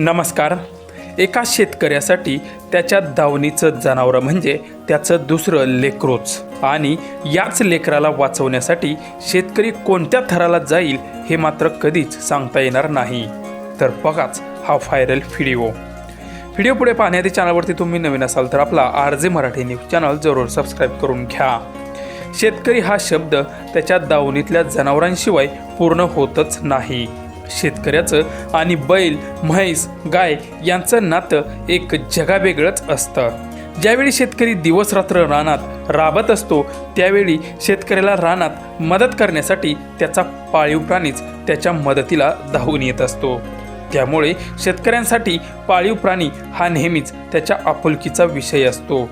नमस्कार. एका शेतकऱ्यासाठी त्याच्या दावणीचं जनावरं म्हणजे त्याचं दुसरं लेकरोच. आणि याच लेकराला वाचवण्यासाठी शेतकरी कोणत्या थराला जाईल हे मात्र कधीच सांगता येणार नाही. तर बघाच हा व्हायरल व्हिडिओ व्हिडिओ पुढे पाहण्याआधी चॅनलवरती तुम्ही नवीन असाल तर आपला R J Marathi news channel जरूर सबस्क्राईब करून घ्या. शेतकरी हा शब्द त्याच्या दावणीतल्या जनावरांशिवाय पूर्ण होतच नाही. शेतकऱ्याचं आणि बैल म्हैस गाय यांचं नातं एक जगावेगळंच असतं. ज्यावेळी शेतकरी दिवस रात्र रानात राबत असतो त्यावेळी शेतकऱ्याला रानात मदत करण्यासाठी त्याचा पाळीव प्राणीच त्याच्या मदतीला धावून येत असतो. त्यामुळे शेतकऱ्यांसाठी पाळीव प्राणी हा नेहमीच त्याच्या आपुलकीचा विषय असतो.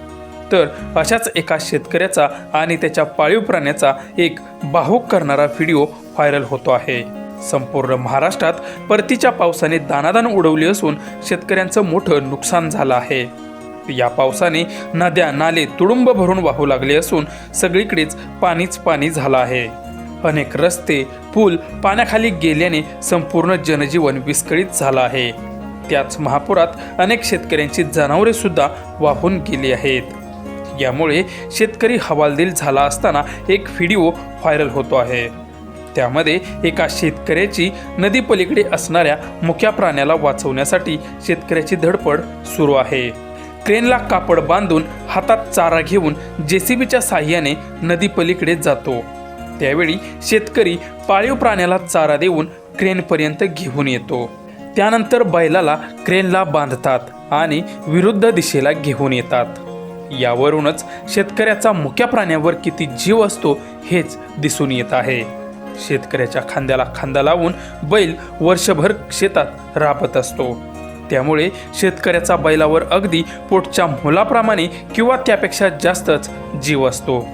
तर अशाच एका शेतकऱ्याचा आणि त्याच्या पाळीव प्राण्याचा एक भावूक करणारा व्हिडिओ व्हायरल होतो आहे. संपूर्ण महाराष्ट्रात परतीच्या पावसाने दानादान उडवली असून शेतकऱ्यांचं मोठं नुकसान झालं आहे. या पावसाने नद्या नाले तुडुंब भरून वाहू लागले असून सगळीकडेच पाणीच पाणी झालं आहे. अनेक रस्ते पूल पाण्याखाली गेल्याने संपूर्ण जनजीवन विस्कळीत झालं आहे. त्याच महापुरात अनेक शेतकऱ्यांची जनावरे सुद्धा वाहून गेली आहेत. यामुळे शेतकरी हवालदिल झाला असताना एक व्हिडिओ व्हायरल होतो आहे. त्यामध्ये एका शेतकऱ्याची नदी पलीकडे असणाऱ्या मुख्या प्राण्याला वाचवण्यासाठी शेतकऱ्याची धडपड सुरू आहे. क्रेनला कापड बांधून हातात चारा घेऊन जेसीबीच्या साह्याने नदी पलीकडे जातो. त्यावेळी शेतकरी पाळीव प्राण्याला चारा देऊन क्रेनपर्यंत घेऊन येतो. त्यानंतर बैलाला क्रेनला बांधतात आणि विरुद्ध दिशेला घेऊन येतात. यावरूनच शेतकऱ्याचा मुख्या प्राण्यावर किती जीव असतो हेच दिसून येत आहे. शेतकऱ्याच्या खांद्याला खांदा लावून बैल वर्षभर शेतात राबत असतो. त्यामुळे शेतकऱ्याचा बैलावर अगदी पोटच्या मुलाप्रमाणे किंवा त्यापेक्षा जास्तच जीव असतो.